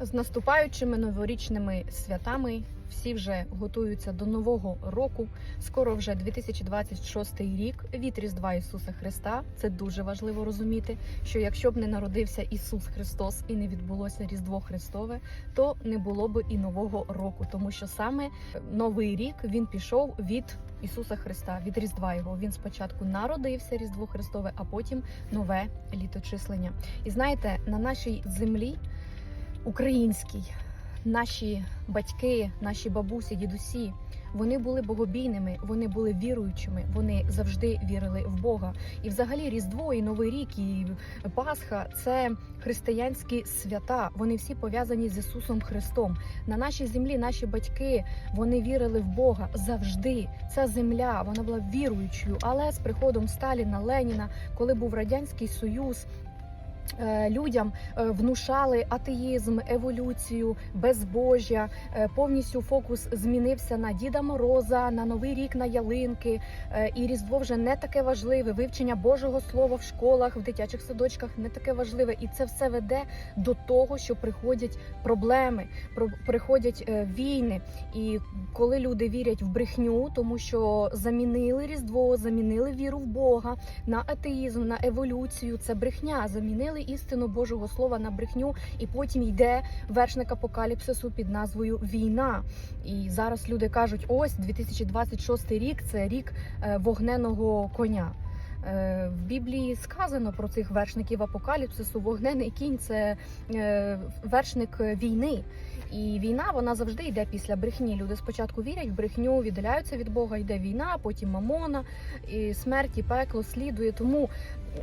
З наступаючими новорічними святами всі вже готуються до нового року. Скоро вже 2026 рік від Різдва Ісуса Христа. Це дуже важливо розуміти, що якщо б не народився Ісус Христос і не відбулося Різдво Христове, то не було б і нового року, тому що саме новий рік він пішов від Ісуса Христа, від Різдва Його. Він спочатку народився Різдво Христове, а потім нове літочислення. І знаєте, на нашій землі українській, наші батьки, наші бабусі, дідусі, вони були богобійними, вони були віруючими, вони завжди вірили в Бога. І взагалі Різдво, і Новий рік, і Пасха це християнські свята. Вони всі пов'язані з Ісусом Христом. На нашій землі наші батьки вони вірили в Бога завжди. Ця земля вона була віруючою, але з приходом Сталіна, Леніна, коли був радянський союз. Е, Людям е, внушали атеїзм, еволюцію, безбожжя. Е, Повністю фокус змінився на Діда Мороза, на Новий рік, на ялинки. І Різдво вже не таке важливе. Вивчення Божого Слова в школах, в дитячих садочках не таке важливе. І це все веде до того, що приходять проблеми, про- приходять війни. І коли люди вірять в брехню, тому що замінили Різдво, замінили віру в Бога на атеїзм, на еволюцію, це брехня. Замінили істину Божого Слова на брехню, і потім йде вершник апокаліпсису під назвою Війна. І зараз люди кажуть: ось 2026 рік це рік е, вогненого коня. Е, В Біблії сказано про цих вершників апокаліпсису. Вогнений кінь це е, вершник війни. І війна вона завжди йде після брехні. Люди спочатку вірять в брехню, віддаляються від Бога, йде війна, потім мамона, і смерть, і пекло слідує. Тому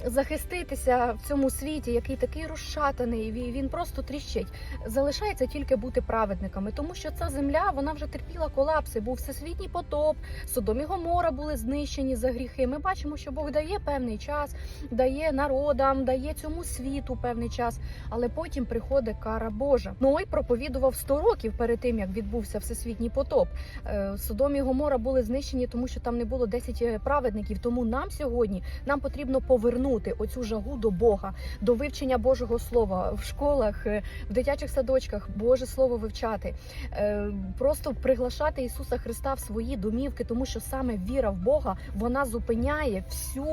захиститися в цьому світі, який такий розшатаний, він просто тріщить. Залишається тільки бути праведниками, тому що ця земля вона вже терпіла колапси. Був всесвітній потоп, Содом і Гомора були знищені за гріхи. Ми бачимо, що Бог дає певний час, дає народам, дає цьому світу певний час, але потім приходить кара Божа. Ной проповідував 100 років перед тим, як відбувся всесвітній потоп. Е, Содом і Гомора були знищені, тому що там не було 10 праведників. Тому нам сьогодні нам потрібно повернути оцю жагу до Бога, до вивчення Божого Слова в школах, е, в дитячих садочках, Боже Слово вивчати, Е, просто приглашати Ісуса Христа в свої домівки, тому що саме віра в Бога вона зупиняє всю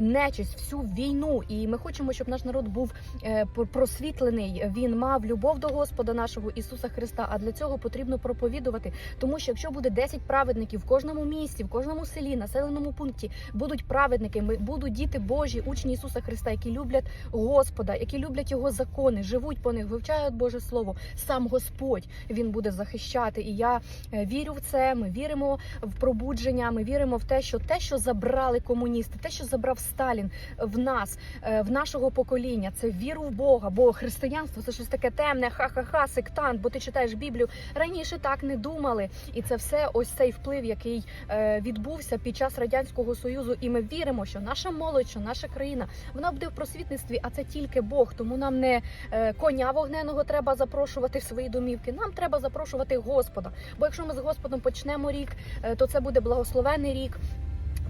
нечисть, всю війну. І ми хочемо, щоб наш народ був е, просвітлений. Він мав любов до Господа нашого Ісуса Христа. А для цього потрібно проповідувати. Тому що якщо буде 10 праведників в кожному місті, в кожному селі, населеному пункті будуть праведники, ми- будуть діти Божі, учні Ісуса Христа, які люблять Господа, які люблять Його закони, живуть по них, вивчають Боже Слово. Сам Господь він буде захищати. І я е, вірю в це. Ми віримо в пробудження. Ми віримо в те, що те, що забрали комуністи, те, що забрав Сталін в нас, е, в нашого покоління, це віру в Бога. Бо християнство це щось таке темне, ха-ха-ха, сектант. Бо ти читаєш Біблію. Раніше так не думали, і це все ось цей вплив, який е, відбувся під час радянського союзу. І ми віримо, що наша молодь, що наша країна, вона буде в просвітництві, а це тільки Бог. Тому нам не е, коня вогненого треба запрошувати в свої домівки. Нам треба запрошувати Господа. Бо якщо ми з Господом почнемо рік, то це буде благословений рік.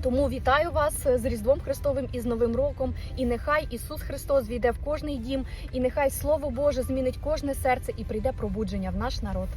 Тому вітаю вас з Різдвом Христовим і з Новим роком. І нехай Ісус Христос війде в кожний дім, і нехай Слово Боже змінить кожне серце і прийде пробудження в наш народ.